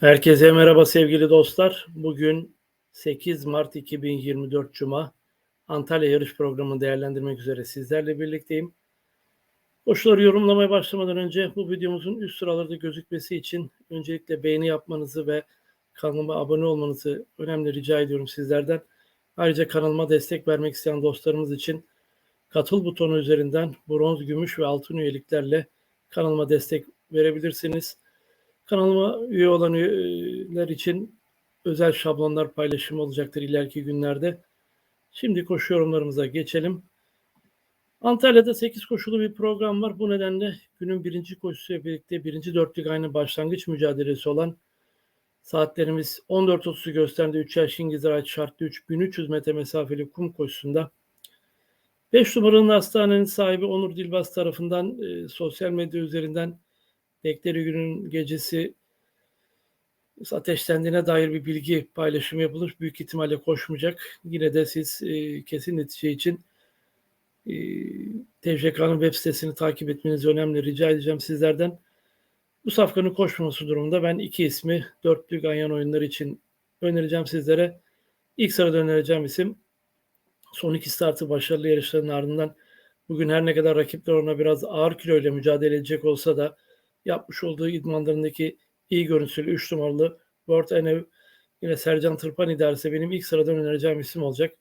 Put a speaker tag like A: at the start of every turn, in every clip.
A: Herkese merhaba sevgili dostlar. Bugün 8 Mart 2024 Cuma Antalya yarış programını değerlendirmek üzere sizlerle birlikteyim. Koşuları yorumlamaya başlamadan önce bu videomuzun üst sıralarda gözükmesi için öncelikle beğeni yapmanızı ve kanalıma abone olmanızı önemli rica ediyorum sizlerden. Ayrıca kanalıma destek vermek isteyen dostlarımız için katıl butonu üzerinden bronz, gümüş ve altın üyeliklerle kanalıma destek verebilirsiniz. Kanalıma üye olan üyeler için özel şablonlar paylaşımı olacaktır ileriki günlerde. Şimdi koşu yorumlarımıza geçelim. Antalya'da 8 koşulu bir program var. Bu nedenle günün birinci koşusuyla birlikte birinci dörtlük aynı başlangıç mücadelesi olan saatlerimiz 14.30'u gösterdi. 3 yaş İngiliz Araç şartlı 3 1300 metre mesafeli kum koşusunda 5 numaralı hastanenin sahibi Onur Dilbaz tarafından e, sosyal medya üzerinden Bekleri günün gecesi ateşlendiğine dair bir bilgi paylaşımı yapılır. Büyük ihtimalle koşmayacak. Yine de siz e, kesin netice için e, TCK'nın web sitesini takip etmenizi önemli rica edeceğim sizlerden. Bu safkanın koşmaması durumunda ben iki ismi dörtlü ganyan oyunları için önereceğim sizlere. İlk sırada önereceğim isim son iki startı başarılı yarışların ardından bugün her ne kadar rakipler ona biraz ağır kilo ile mücadele edecek olsa da yapmış olduğu idmanlarındaki iyi görüntülü 3 numaralı World Enev yine Sercan Tırpan idaresi benim ilk sıradan önereceğim isim olacak.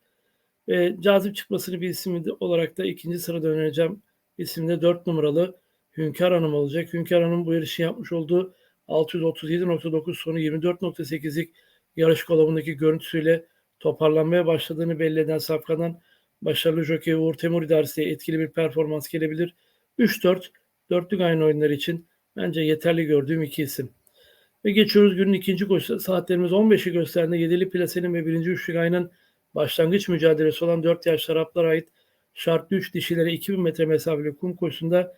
A: Ve cazip çıkmasını bir isim olarak da ikinci sırada önereceğim isimde 4 numaralı Hünkar Hanım olacak. Hünkar Hanım bu yarışı yapmış olduğu 637.9 sonu 24.8'lik yarış kolabındaki görüntüsüyle toparlanmaya başladığını belli eden Safkan'dan başarılı jokey Uğur Temur idaresiyle etkili bir performans gelebilir. 3-4 dörtlük aynı oyunlar için bence yeterli gördüğüm iki isim. Ve geçiyoruz günün ikinci koşusu. Saatlerimiz 15'i gösterdiğinde Yedili Plase'nin ve birinci üçlük ayının başlangıç mücadelesi olan 4 yaş Şaraplara ait şartlı 3 dişilere 2000 metre mesafeli kum koşusunda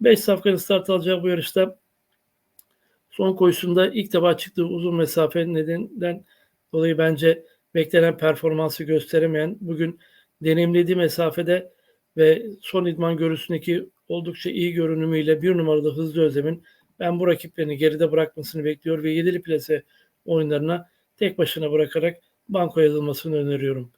A: 5 safkanın start alacağı bu yarışta son koşusunda ilk defa çıktığı uzun mesafe nedeninden dolayı bence beklenen performansı gösteremeyen bugün deneyimlediği mesafede ve son idman görüntüsündeki oldukça iyi görünümüyle bir numaralı Hızlı Özlem'in ben bu rakiplerini geride bırakmasını bekliyor ve yedili plase oyunlarına tek başına bırakarak banko yazılmasını öneriyorum.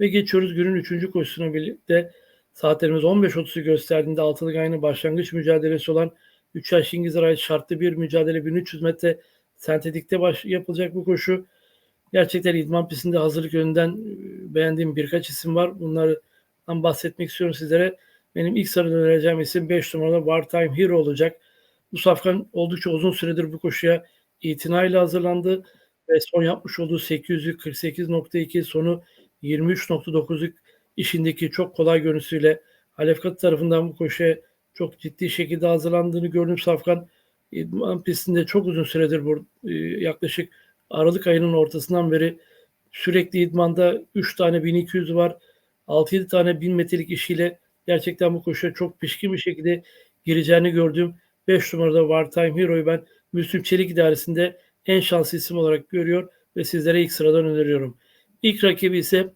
A: Ve geçiyoruz günün üçüncü koşusuna birlikte saatlerimiz 15.30'u gösterdiğinde altılı aynı başlangıç mücadelesi olan 3 yaş İngiliz ait şartlı bir mücadele 1300 metre sentetikte baş, yapılacak bu koşu. Gerçekten idman pistinde hazırlık yönünden e, beğendiğim birkaç isim var. Bunlardan bahsetmek istiyorum sizlere. Benim ilk sıradan önereceğim isim 5 numaralı Wartime Hero olacak. Bu safkan oldukça uzun süredir bu koşuya itinayla hazırlandı ve son yapmış olduğu 848.2 sonu 23.9'luk işindeki çok kolay görüntüsüyle Alefkat tarafından bu koşuya çok ciddi şekilde hazırlandığını gördüm Safkan. İdman pistinde çok uzun süredir bu e, yaklaşık Aralık ayının ortasından beri sürekli idmanda 3 tane 1200 var. 6-7 tane 1000 metrelik işiyle gerçekten bu koşuya çok pişkin bir şekilde gireceğini gördüm. 5 numarada Wartime Hero'yu ben Müslüm Çelik idaresinde en şanslı isim olarak görüyor ve sizlere ilk sıradan öneriyorum. İlk rakibi ise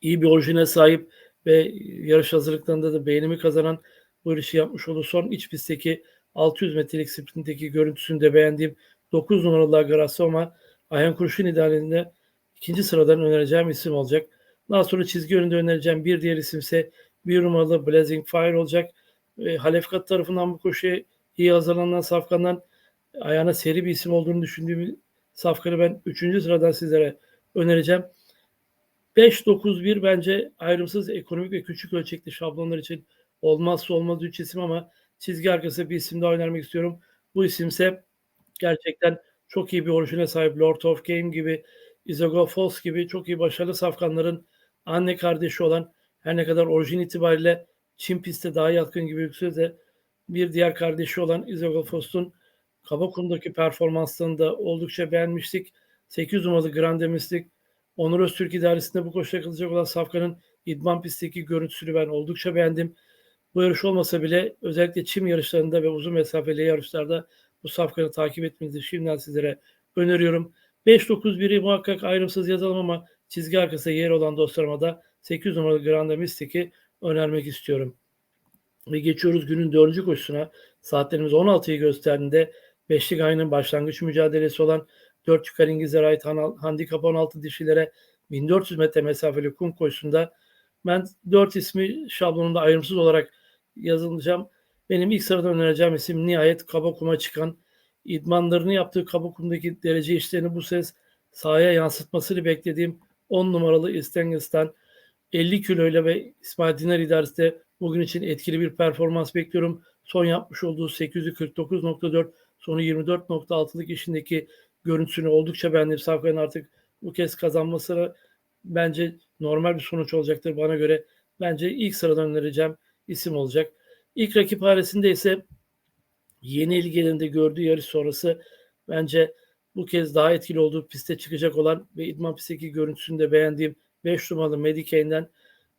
A: iyi bir orijine sahip ve yarış hazırlıklarında da beğenimi kazanan bu işi yapmış olduğu son iç pistteki 600 metrelik sprintteki görüntüsünü de beğendiğim 9 numaralı Agarasoma Ayhan Kurşun idaresinde ikinci sıradan önereceğim isim olacak. Daha sonra çizgi önünde önereceğim bir diğer isim ise bir numaralı Blazing Fire olacak. E, Halefkat tarafından bu koşuya iyi hazırlanan Safkan'dan ayağına seri bir isim olduğunu düşündüğüm Safkan'ı ben 3. sıradan sizlere önereceğim. 5-9-1 bence ayrımsız ekonomik ve küçük ölçekli şablonlar için olmazsa olmaz 3 isim ama çizgi arkası bir isim daha önermek istiyorum. Bu isimse gerçekten çok iyi bir orijine sahip Lord of Game gibi, Izago Falls gibi çok iyi başarılı safkanların anne kardeşi olan her ne kadar orijin itibariyle Çin pistte daha yatkın gibi yükselse de bir diğer kardeşi olan Izago Fost'un Kabakum'daki performanslarını da oldukça beğenmiştik. 8 numaralı Grande Mystic Onur Öztürk idaresinde bu koşuya katılacak olan Safkan'ın idman pistteki görüntüsünü ben oldukça beğendim. Bu yarış olmasa bile özellikle çim yarışlarında ve uzun mesafeli yarışlarda bu safkanı takip etmenizi şimdiden sizlere öneriyorum. 5-9-1'i muhakkak ayrımsız yazalım ama çizgi arkası yer olan dostlarıma da 8 numaralı Grande Mystic'i önermek istiyorum. Ve geçiyoruz günün dördüncü koşusuna. Saatlerimiz 16'yı gösterdiğinde Beşlik ayının başlangıç mücadelesi olan 4 yukarı İngilizlere ait han- handikap 16 dişilere 1400 metre mesafeli kum koşusunda ben 4 ismi şablonunda ayrımsız olarak yazılacağım. Benim ilk sıradan önereceğim isim nihayet kaba kuma çıkan idmanlarını yaptığı kaba kumdaki derece işlerini bu ses sahaya yansıtmasını beklediğim 10 numaralı İstengis'ten 50 kiloyla ve İsmail Dinar idaresinde bugün için etkili bir performans bekliyorum. Son yapmış olduğu 849.4 sonu 24.6'lık işindeki görüntüsünü oldukça beğendim. Safkan'ın artık bu kez kazanmasına bence normal bir sonuç olacaktır bana göre. Bence ilk sıradan önereceğim isim olacak. İlk rakip haresinde ise yeni ilgilerinde gördüğü yarış sonrası bence bu kez daha etkili olduğu piste çıkacak olan ve idman pistteki görüntüsünü de beğendiğim 5 numaralı Medicaid'den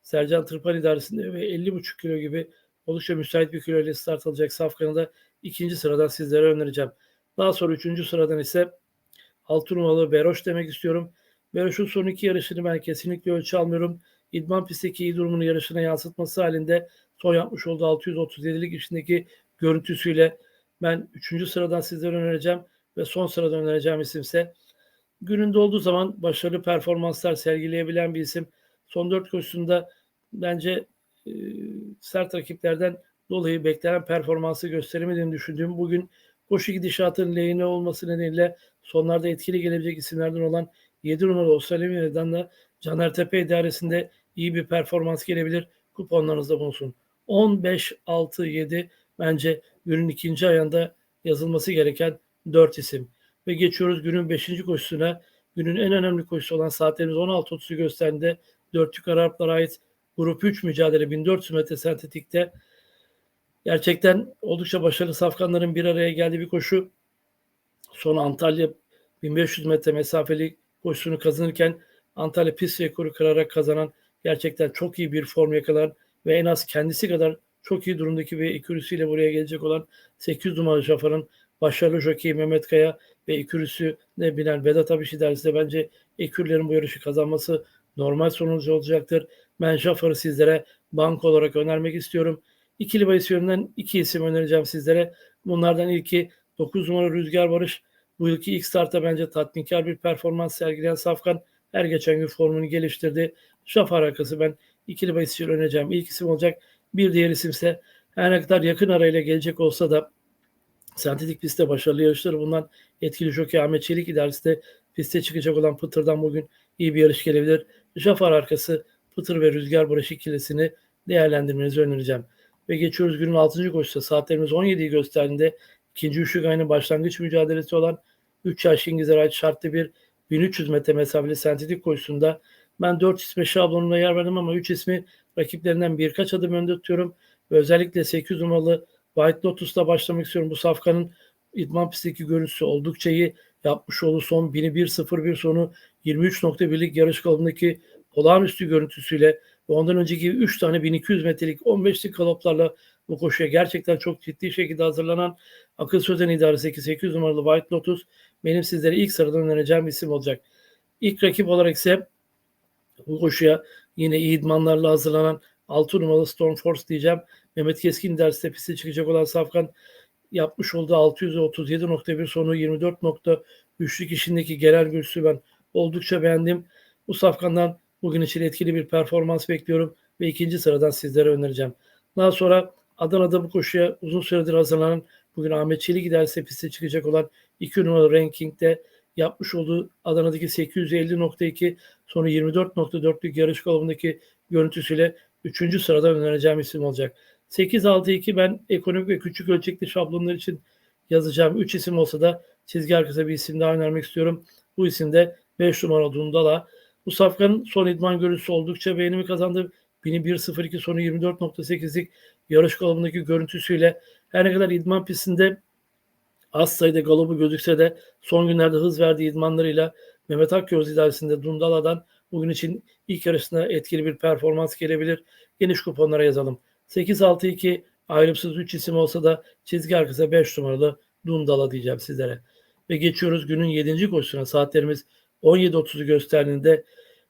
A: Sercan Tırpan idaresinde ve 50,5 kilo gibi oldukça müsait bir kilo ile start alacak Safkan'ı da ikinci sıradan sizlere önereceğim. Daha sonra üçüncü sıradan ise 6 numaralı Beroş demek istiyorum. Beroş'un son iki yarışını ben kesinlikle ölçü almıyorum. İdman pistteki iyi durumunu yarışına yansıtması halinde son yapmış olduğu 637'lik işindeki görüntüsüyle ben 3. sıradan sizlere önereceğim ve son sıradan önereceğim isimse gününde olduğu zaman başarılı performanslar sergileyebilen bir isim. Son 4 koşusunda bence e, sert rakiplerden dolayı beklenen performansı gösteremediğini düşündüğüm bugün koşu gidişatının lehine olması nedeniyle sonlarda etkili gelebilecek isimlerden olan 7 numaralı Avustralya'dan da Caner Tepe idaresinde iyi bir performans gelebilir. Kuponlarınızda bulunsun. 15, 6, 7 bence günün ikinci ayında yazılması gereken 4 isim. Ve geçiyoruz günün 5. koşusuna. Günün en önemli koşusu olan saatlerimiz 16.30'u gösterdiğinde dörtlük Araplara ait Grup 3 mücadele 1400 metre sentetikte gerçekten oldukça başarılı safkanların bir araya geldiği bir koşu. Son Antalya 1500 metre mesafeli koşusunu kazanırken Antalya pist rekoru kırarak kazanan gerçekten çok iyi bir form yakalan ve en az kendisi kadar çok iyi durumdaki bir ekürüsüyle buraya gelecek olan 8 numaralı şafanın başarılı jockey Mehmet Kaya ve ekürüsü ne binen Vedat Abiş idaresinde bence ekürlerin bu yarışı kazanması normal sonuç olacaktır. Ben Jaffar'ı sizlere bank olarak önermek istiyorum. İkili bahis yönünden iki isim önereceğim sizlere. Bunlardan ilki 9 numara Rüzgar Barış. Bu yılki ilk starta bence tatminkar bir performans sergileyen Safkan her geçen gün formunu geliştirdi. Jafar arkası ben ikili bahis için önereceğim ilk isim olacak. Bir diğer isimse her ne kadar yakın arayla gelecek olsa da sentetik pistte başarılı yarışları bundan etkili jockey Ahmet Çelik idaresinde piste çıkacak olan Pıtır'dan bugün iyi bir yarış gelebilir. Jafar arkası Pıtır ve Rüzgar Barış ikilisini değerlendirmenizi önereceğim. Ve geçiyoruz günün 6. koşusu. Saatlerimiz 17'yi gösterdiğinde ikinci üçlük ayının başlangıç mücadelesi olan 3 yaş İngilizlere ait şartlı bir 1300 metre mesafeli sentetik koşusunda ben 4 isme şablonuna yer verdim ama 3 ismi rakiplerinden birkaç adım önde tutuyorum. Ve özellikle 8 numaralı White Lotus'la başlamak istiyorum. Bu safkanın idman pistteki görüntüsü oldukça iyi. Yapmış olduğu son 1001-01 sonu 23.1'lik yarış kalıbındaki olağanüstü görüntüsüyle ve ondan önceki 3 tane 1200 metrelik 15'lik galoplarla bu koşuya gerçekten çok ciddi şekilde hazırlanan Akıl Sözen İdaresi 800 numaralı White Lotus benim sizlere ilk sıradan önereceğim isim olacak. İlk rakip olarak ise bu koşuya yine iyi idmanlarla hazırlanan 6 numaralı Storm Force diyeceğim. Mehmet Keskin derste piste çıkacak olan Safkan yapmış olduğu 637.1 sonu 24.3'lük işindeki genel görüşü ben oldukça beğendim. Bu safkandan bugün için etkili bir performans bekliyorum ve ikinci sıradan sizlere önereceğim. Daha sonra Adana'da bu koşuya uzun süredir hazırlanan bugün Ahmet Çelik giderse piste çıkacak olan 2 numaralı rankingde yapmış olduğu Adana'daki 850.2 sonra 24.4'lük yarış kalıbındaki görüntüsüyle 3. sıradan önereceğim isim olacak. 8-6-2 ben ekonomik ve küçük ölçekli şablonlar için yazacağım 3 isim olsa da çizgi arkasında bir isim daha önermek istiyorum. Bu isim de 5 numara Dundala. Bu safkanın son idman görüntüsü oldukça beğenimi kazandı. 1102 sonu 24.8'lik yarış kalıbındaki görüntüsüyle her ne kadar idman pistinde az sayıda galobu gözükse de son günlerde hız verdiği idmanlarıyla Mehmet Akgöz idaresinde Dundala'dan bugün için ilk yarışına etkili bir performans gelebilir. Geniş kuponlara yazalım. 8-6-2 ayrımsız 3 isim olsa da çizgi arkası 5 numaralı Dundala diyeceğim sizlere. Ve geçiyoruz günün 7. koşusuna. Saatlerimiz 17.30'u gösterdiğinde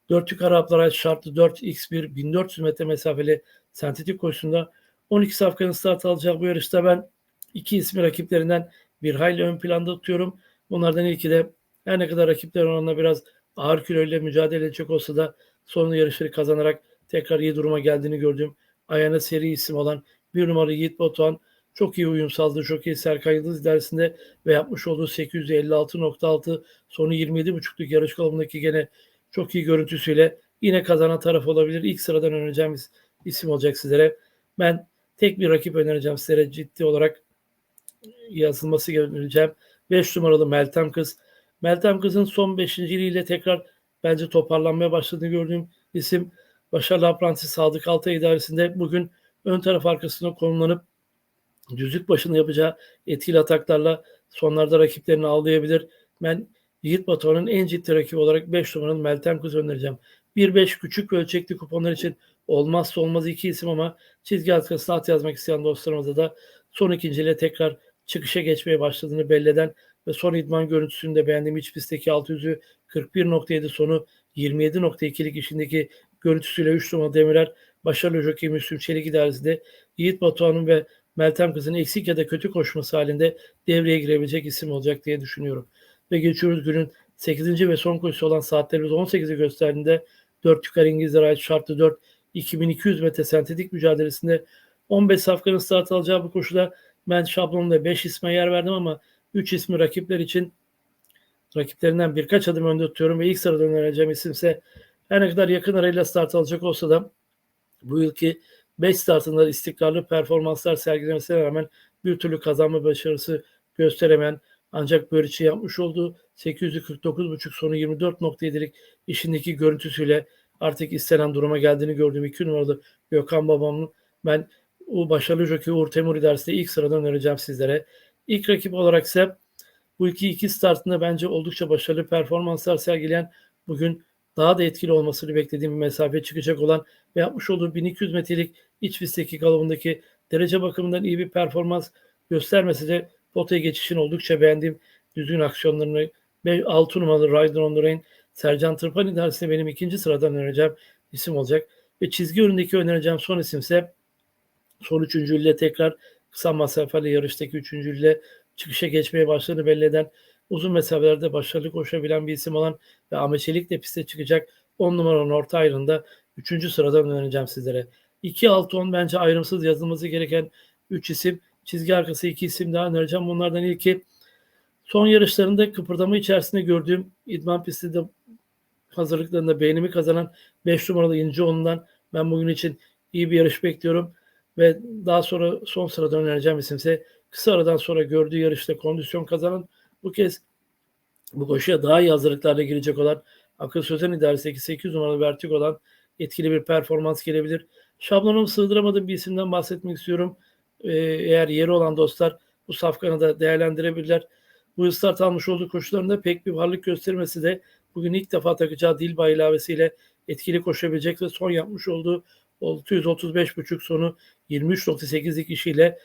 A: 4 yukarı Araplara şartlı 4x1 1400 metre mesafeli sentetik koşusunda 12 safkanın start alacağı bu yarışta ben iki ismi rakiplerinden bir hayli ön planda tutuyorum. Bunlardan ilki de her ne kadar rakipler oranla biraz ağır kiloyla mücadele edecek olsa da son yarışları kazanarak tekrar iyi duruma geldiğini gördüğüm ayağına seri isim olan bir numaralı Yiğit Batuhan çok iyi uyum sağladı. Çok iyi Serkan Yıldız ilerisinde ve yapmış olduğu 856.6 sonu 27.5'luk yarış kalıbındaki gene çok iyi görüntüsüyle yine kazanan taraf olabilir. İlk sıradan önereceğimiz isim olacak sizlere. Ben tek bir rakip önereceğim sizlere ciddi olarak yazılması önereceğim. 5 numaralı Meltem Kız. Meltem Kız'ın son 5. ile tekrar bence toparlanmaya başladığını gördüğüm isim. Başarılı apprenti Sadık Altay idaresinde bugün ön taraf arkasına konumlanıp düzlük başında yapacağı etkili ataklarla sonlarda rakiplerini avlayabilir. Ben Yiğit Batuhan'ın en ciddi rakibi olarak 5 numaranın Meltem Kız önereceğim. 1-5 küçük ölçekli kuponlar için olmazsa olmaz iki isim ama çizgi arkasına at yazmak isteyen dostlarımıza da son ikinciyle tekrar çıkışa geçmeye başladığını belli eden ve son idman görüntüsünü de beğendiğim iç pistteki 600'ü 41.7 sonu 27.2'lik işindeki görüntüsüyle 3 numaralı Demirer başarılı jockey Müslüm Çelik idaresinde Yiğit Batuhan'ın ve Meltem Kız'ın eksik ya da kötü koşması halinde devreye girebilecek isim olacak diye düşünüyorum. Ve geçiyoruz günün 8. ve son koşusu olan saatlerimiz 18'i gösterdiğinde 4 yukarı İngilizlere ait şartlı 4 2200 metre sentetik mücadelesinde 15 safkanın start alacağı bu koşuda ben şablonda 5 isme yer verdim ama 3 ismi rakipler için rakiplerinden birkaç adım önde tutuyorum ve ilk sırada önereceğim isimse her ne kadar yakın arayla start alacak olsa da bu yılki 5 startında istikrarlı performanslar sergilemesine rağmen bir türlü kazanma başarısı gösteremeyen ancak Böric'i yapmış olduğu 849.5 sonu 24.7'lik işindeki görüntüsüyle artık istenen duruma geldiğini gördüğüm 2 numaralı Gökhan Babam'ın ben o başarılı jockey Uğur Temur idaresinde ilk sıradan önereceğim sizlere. İlk rakip olarak ise bu iki iki startında bence oldukça başarılı performanslar sergileyen bugün daha da etkili olmasını beklediğim bir mesafe çıkacak olan ve yapmış olduğu 1200 metrelik iç pistteki kalıbındaki derece bakımından iyi bir performans göstermesi de potaya geçişin oldukça beğendiğim düzgün aksiyonlarını ve 6 numaralı Rider on Rain Sercan Tırpan idaresinde benim ikinci sıradan önereceğim isim olacak. Ve çizgi önündeki önereceğim son isim ise son üçüncüyle tekrar kısa mesafeli yarıştaki üçüncüyle çıkışa geçmeye başladığını belli eden uzun mesafelerde başarılı koşabilen bir isim olan ve Ahmet Çelik de piste çıkacak 10 numaranın orta ayrında 3. sıradan önereceğim sizlere. 2-6-10 bence ayrımsız yazılması gereken 3 isim. Çizgi arkası 2 isim daha önereceğim. Bunlardan ilki son yarışlarında kıpırdama içerisinde gördüğüm idman pistinde hazırlıklarında beğenimi kazanan 5 numaralı İncioğlu'ndan ben bugün için iyi bir yarış bekliyorum. Ve daha sonra son sırada önereceğim isimse kısa aradan sonra gördüğü yarışta kondisyon kazanan bu kez bu koşuya daha iyi hazırlıklarla girecek olan Akıl Sözen İdaresi'ndeki 8 numaralı Vertigo olan etkili bir performans gelebilir. Şablonumu sığdıramadığım bir isimden bahsetmek istiyorum. Ee, eğer yeri olan dostlar bu safkanı da değerlendirebilirler. Bu yıl start almış olduğu koşularında pek bir varlık göstermesi de bugün ilk defa takacağı Dilba ilavesiyle etkili koşabilecek ve son yapmış olduğu 635.5 sonu 23.8'lik işiyle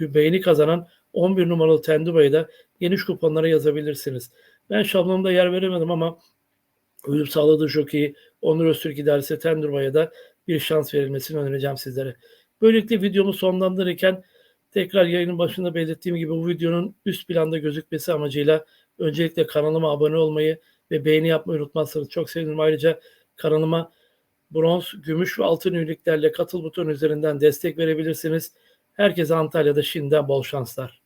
A: beğeni kazanan 11 numaralı Tenduba'yı da geniş kuponlara yazabilirsiniz. Ben şablonda yer veremedim ama uyum sağladığı jokeyi Onur Öztürk idaresi Tenduba'ya da bir şans verilmesini önereceğim sizlere. Böylelikle videomu sonlandırırken tekrar yayının başında belirttiğim gibi bu videonun üst planda gözükmesi amacıyla öncelikle kanalıma abone olmayı ve beğeni yapmayı unutmazsanız çok sevinirim. Ayrıca kanalıma bronz, gümüş ve altın ünlüklerle katıl buton üzerinden destek verebilirsiniz. Herkese Antalya'da şimdiden bol şanslar.